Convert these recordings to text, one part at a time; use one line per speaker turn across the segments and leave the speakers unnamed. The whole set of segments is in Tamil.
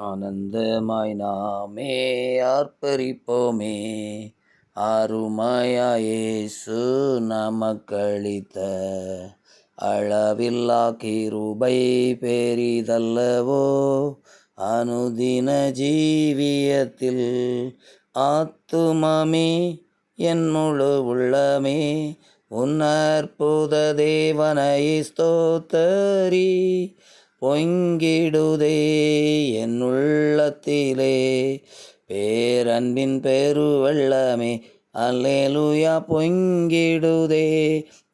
ஆனந்தமாய் நாமே ஆர்ப்பரிப்போமே அருமையாயேசு நமக்களித்த அளவில்லா கிருபை பெரிதல்லவோ. அனுதின ஜீவியத்தில் ஆத்துமமே என் முழு உள்ளமே. உன்னற்புத தேவனை ஸ்தோத்தரி பொங்கிடுதே என் உள்ளத்திலே பேரன்பின் பெருவெள்ளமே அல்லேலுயா பொங்கிடுதே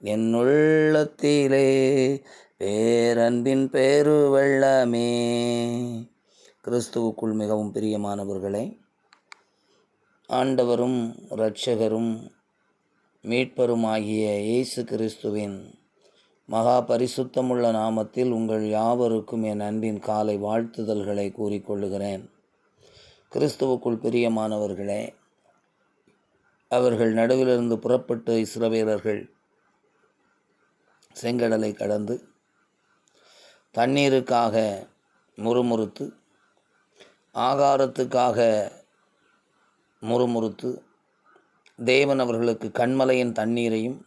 என் உள்ளத்திலே பேரன்பின் பெருவெள்ளமே. கிறிஸ்துவுக்குள் மிகவும் பிரியமானவர்களே ஆண்டவரும் இரட்சகரும் மீட்பருமாகிய இயேசு கிறிஸ்துவின் மகா பரிசுத்தமுள்ள நாமத்தில் உங்கள் யாவருக்கும் என் அன்பின் காலை வாழ்த்துதல்களை கூறிக்கொள்ளுகிறேன். கிறிஸ்துவுக்குள் பிரியமானவர்களே அவர்கள் நடுவிலிருந்து புறப்பட்டு இஸ்ரவேலர்கள் செங்கடலை கடந்து தண்ணீருக்காக முறுமுறுத்து ஆகாரத்துக்காக முறுமுறுத்து தேவன் அவர்களுக்கு கண்மலையின் தண்ணீரையும்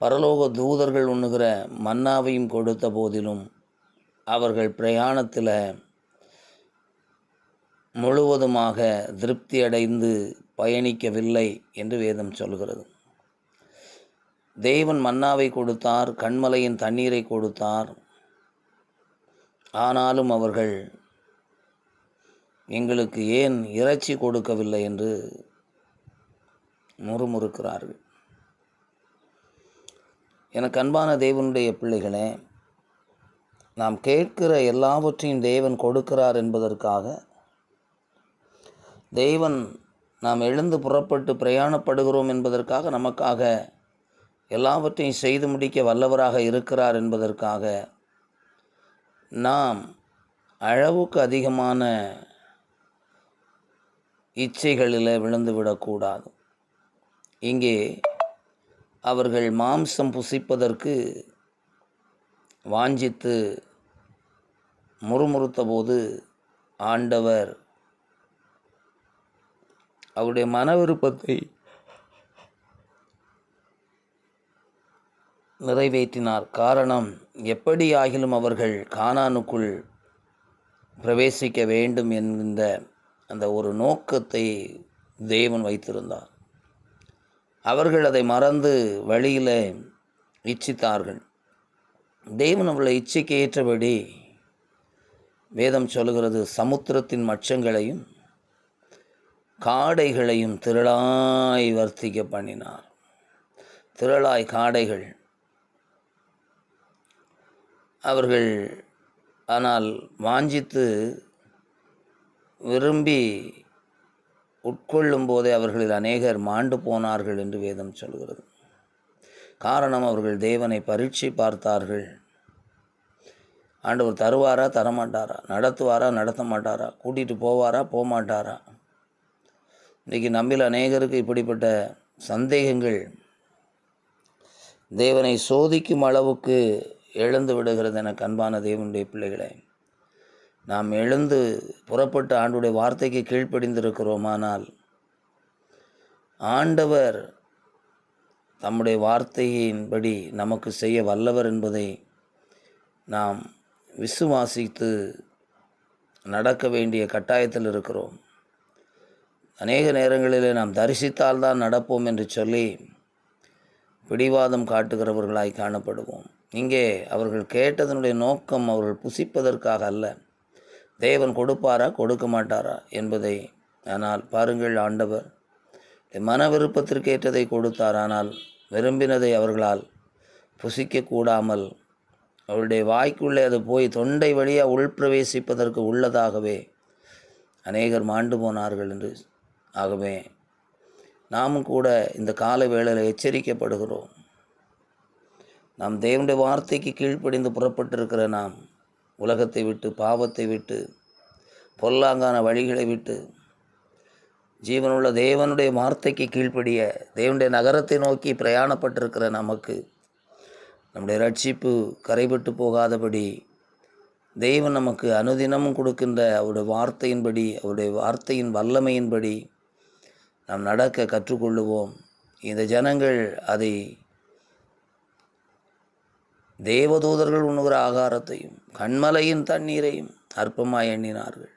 பரலோக தூதர்கள் உண்ணுகிற மன்னாவையும் கொடுத்த போதிலும் அவர்கள் பிரயாணத்தில் முழுவதுமாக திருப்தி அடைந்து பயணிக்கவில்லை என்று வேதம் சொல்கிறது. தேவன் மன்னாவை கொடுத்தார் கண்மலையின் தண்ணீரை கொடுத்தார். ஆனாலும் அவர்கள் எங்களுக்கு ஏன் இறைச்சி கொடுக்கவில்லை என்று முறுமுறுக்கிறார்கள். எனக்கு அன்பான தேவனுடைய பிள்ளைகளே நாம் கேட்கிற எல்லாவற்றையும் தேவன் கொடுக்கிறார் என்பதற்காக தேவன் நாம் எழுந்து புறப்பட்டு பிரயாணப்படுகிறோம் என்பதற்காக நமக்காக எல்லாவற்றையும் செய்து முடிக்க வல்லவராக இருக்கிறார் என்பதற்காக நாம் அளவுக்கு அதிகமான இச்சைகளில் விழுந்து விடக்கூடாது இங்கே அவர்கள் மாம்சம் புசிப்பதற்கு வாஞ்சித்து முறுமுறுத்தபோது ஆண்டவர் அவருடைய மன விருப்பத்தை நிறைவேற்றினார். காரணம் எப்படி ஆகிலும் அவர்கள் கானானுக்குள் பிரவேசிக்க வேண்டும் என்கின்ற அந்த ஒரு நோக்கத்தை தேவன் வைத்திருந்தார். அவர்கள் அதை மறந்து வழியில் இச்சித்தார்கள். தெய்வம் அவளை இச்சைக்கு ஏற்றபடி வேதம் சொல்கிறது சமுத்திரத்தின் மச்சங்களையும் காடைகளையும் திரளாய் வர்த்திக்க பண்ணினார். திரளாய் காடைகள். அவர்கள் ஆனால் வாஞ்சித்து விரும்பி உட்கொள்ளும் போதே அவர்களில் அநேகர் மாண்டு போனார்கள் என்று வேதம் சொல்கிறது. காரணம் அவர்கள் தேவனை பரீட்சை பார்த்தார்கள். ஆண்டவர் தருவாரா தரமாட்டாரா? நடத்துவாரா நடத்த மாட்டாரா கூட்டிகிட்டு போவாரா போகமாட்டாரா இன்றைக்கி நம்மில் அநேகருக்கு இப்படிப்பட்ட சந்தேகங்கள் தேவனை சோதிக்கும் அளவுக்கு எழுந்து விடுகிறது என கண்பான தேவனுடைய பிள்ளைகளை. நாம் எழுந்து புறப்பட்டு ஆண்டுடைய வார்த்தைக்கு கீழ்ப்படிந்திருக்கிறோமானால் ஆண்டவர் தம்முடைய வார்த்தையின்படி நமக்கு செய்ய வல்லவர் என்பதை நாம் விசுவாசித்து நடக்க வேண்டிய கட்டாயத்தில் இருக்கிறோம். அநேக நேரங்களிலே நாம் தரிசித்தால்தான் நடப்போம் என்று சொல்லி பிடிவாதம் காட்டுகிறவர்களாய் காணப்படுவோம். இங்கே அவர்கள் கேட்டதனுடைய நோக்கம் அவர்கள் புசிப்பதற்காக அல்ல. தேவன் கொடுப்பாரா கொடுக்க மாட்டாரா என்பதை ஆனால் பாருங்கள் ஆண்டவர் மன விருப்பத்திற்கு ஏற்றதை கொடுத்தார். ஆனால் விரும்பினதை அவர்களால் புசிக்கக்கூடாமல் அவருடைய வாய்க்குள்ளே அது போய் தொண்டை வழியாக உள்பிரவேசிப்பதற்கு உள்ளதாகவே அநேகர் மாண்டு போனார்கள் என்று. ஆகவே நாமும் கூட இந்த கால வேளையில் எச்சரிக்கப்படுகிறோம். நாம் தேவனுடைய வார்த்தைக்கு கீழ்ப்படிந்து புறப்பட்டிருக்கிற நாம் உலகத்தை விட்டு பாவத்தை விட்டு பொல்லாங்கான வழிகளை விட்டு ஜீவனுள்ள தேவனுடைய வார்த்தைக்கு கீழ்ப்படிய தேவனுடைய நகரத்தை நோக்கி பிரயாணப்பட்டிருக்கிற நமக்கு நம்முடைய ரட்சிப்பு கரைபட்டு போகாதபடி தெய்வம் நமக்கு அனுதினமும் கொடுக்கின்ற அவருடைய வார்த்தையின்படி அவருடைய வார்த்தையின் வல்லமையின்படி நாம் நடக்க கற்றுக்கொள்ளுவோம். இந்த ஜனங்கள் அதை தேவதூதர்கள் உண்ணுகிற ஆகாரத்தையும் கண்மலையின் தண்ணீரையும் அற்பமாய் எண்ணினார்கள்.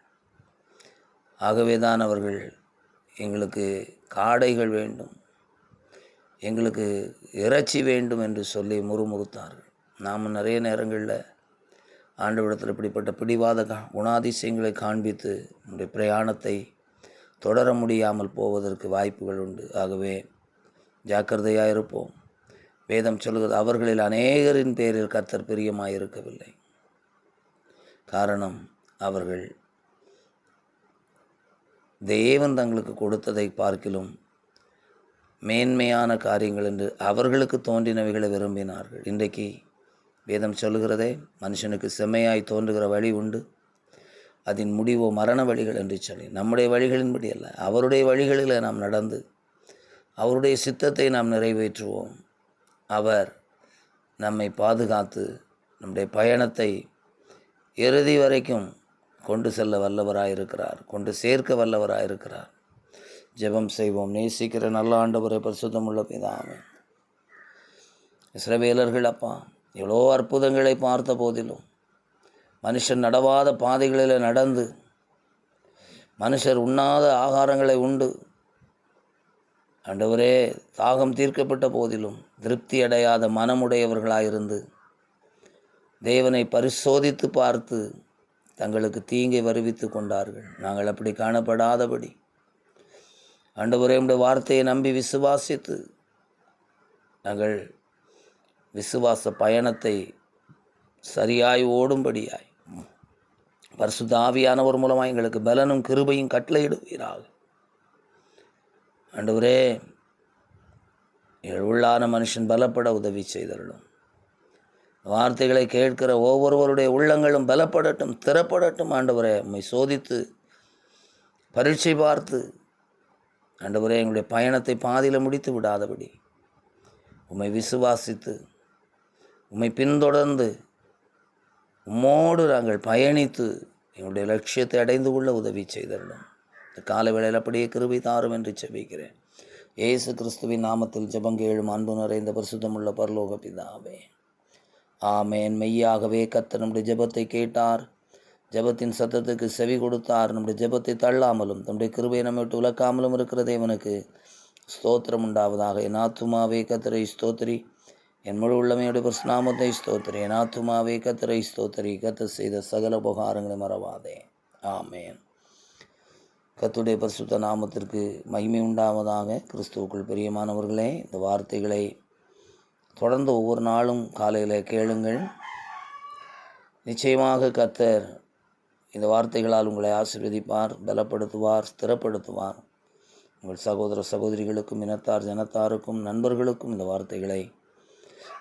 ஆகவே தான் அவர்கள் எங்களுக்கு காடைகள் வேண்டும் எங்களுக்கு இறைச்சி வேண்டும் என்று சொல்லி முறுமுறுத்தார்கள். நாம் நிறைய நேரங்களில் ஆண்டவிடத்தில் இப்படிப்பட்ட பிடிவாத கா- குணாதிசயங்களை காண்பித்து நம்முடைய பிரயாணத்தை தொடர முடியாமல் போவதற்கு வாய்ப்புகள் உண்டு. ஆகவே ஜாக்கிரதையாக இருப்போம். வேதம் சொல்கிறது அவர்களில் அநேகரின் பேரில் கர்த்தர் பிரியமாயிருக்கவில்லை. காரணம் அவர்கள் தேவன் தங்களுக்கு கொடுத்ததை பார்க்கிலும் மேன்மையான காரியங்கள் என்று அவர்களுக்கு தோன்றினவைகளை விரும்பினார்கள். இன்றைக்கு வேதம் சொல்லுகிறதே மனுஷனுக்கு செம்மையாய் தோன்றுகிற வழி உண்டு. அதன் முடிவோ மரண வழிகள் என்று சொல்லி நம்முடைய வழிகளின்படி அல்ல அவருடைய வழிகளில் நாம் நடந்து அவருடைய சித்தத்தை நாம் நிறைவேற்றுவோம். அவர் நம்மை பாதுகாத்து நம்முடைய பயணத்தை இறுதி வரைக்கும் கொண்டு செல்ல வல்லவராயிருக்கிறார் கொண்டு சேர்க்க வல்லவராயிருக்கிறார். ஜெபம் செய்வோம். நேசிக்கிற நல்ல ஆண்டவரை பரிசுத்தமுள்ள பிதாமே இஸ்ரவேலர்கள் அப்பா எவ்வளோ அற்புதங்களை பார்த்த போதிலும் மனுஷன் நடவாத பாதைகளில் நடந்து மனுஷர் உண்ணாத ஆகாரங்களை உண்டு. ஆண்டவரே தாகம் தீர்க்கப்பட்ட போதிலும் திருப்தி அடையாத மனமுடையவர்களாயிருந்து தேவனை பரிசோதித்து பார்த்து தங்களுக்கு தீங்கை வருவித்து கொண்டார்கள். நாங்கள் அப்படி காணப்படாதபடி ஆண்டவரே உடைய வார்த்தையை நம்பி விசுவாசித்து நாங்கள் விசுவாச பயணத்தை சரியாய் ஓடும்படியாய் பரிசுத்த ஆவியானவர் மூலமாக எங்களுக்கு பலனும் கிருபையும் கட்டளையிடுவீராக. ஆண்டவரே எங்கள் உள்ளான மனுஷன் பலப்பட உதவி செய்தருளும். வார்த்தைகளை கேட்கிற ஒவ்வொருவருடைய உள்ளங்களும் பலப்படட்டும் திறப்படட்டும் ஆண்டவரே உண்மை சோதித்து பரீட்சை பார்த்து ஆண்டவரே எங்களுடைய பயணத்தை பாதியில் முடித்து விடாதபடி உம்மை விசுவாசித்து உம்மை பின்தொடர்ந்து உம்மோடு நாங்கள் பயணித்து எங்களுடைய லட்சியத்தை அடைந்து கொள்ள உதவி செய்தருளும். இந்த கால வேளையில் அப்படியே கிருபை தாரும் என்று செபிக்கிறேன் ஏசு கிறிஸ்துவின் நாமத்தில் ஜெபங்கேழும் அன்பு நிறைந்த பரிசுத்தமுள்ள பரலோக பிதாவே. ஆமேன். மெய்யாகவே கத்த நம்முடைய ஜபத்தை கேட்டார். ஜெபத்தின் சத்தத்துக்கு செவி கொடுத்தார். நம்முடைய ஜெபத்தை தள்ளாமலும் தம்முடைய கிருபையை நம்ம விட்டு விளக்காமலும் இருக்கிறதே இவனுக்கு ஸ்தோத்திரம் உண்டாவதாக. என் ஆத்துமாவே கத்திரை ஸ்தோத்திரி. என் முழு உள்ளமையுடைய பிரஸ்நாமத்தை ஸ்தோத்திரி. என் ஆத்துமாவே கத்திரை ஸ்தோத்திரி. கத்த செய்த சகல உபகாரங்களை மறவாதே. ஆமேன். கத்துடைய பரிசுத்த நாமத்திற்கு மகிமை உண்டாவதாக கிறிஸ்துவுக்குள் பிரியமானவர்களே இந்த வார்த்தைகளை தொடர்ந்து ஒவ்வொரு நாளும் காலையில் கேளுங்கள். நிச்சயமாக கத்தர் இந்த வார்த்தைகளால் உங்களை ஆசீர்வதிப்பார் பலப்படுத்துவார் ஸ்திரப்படுத்துவார். உங்கள் சகோதர சகோதரிகளுக்கும் இனத்தார் ஜனத்தாருக்கும் நண்பர்களுக்கும் இந்த வார்த்தைகளை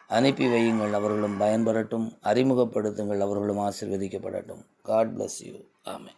அனுப்பி வையுங்கள். அவர்களும் பயன்பெறட்டும் அறிமுகப்படுத்துங்கள். அவர்களும் ஆசீர்வதிக்கப்படட்டும். காட் பிளஸ் யூ ஆமே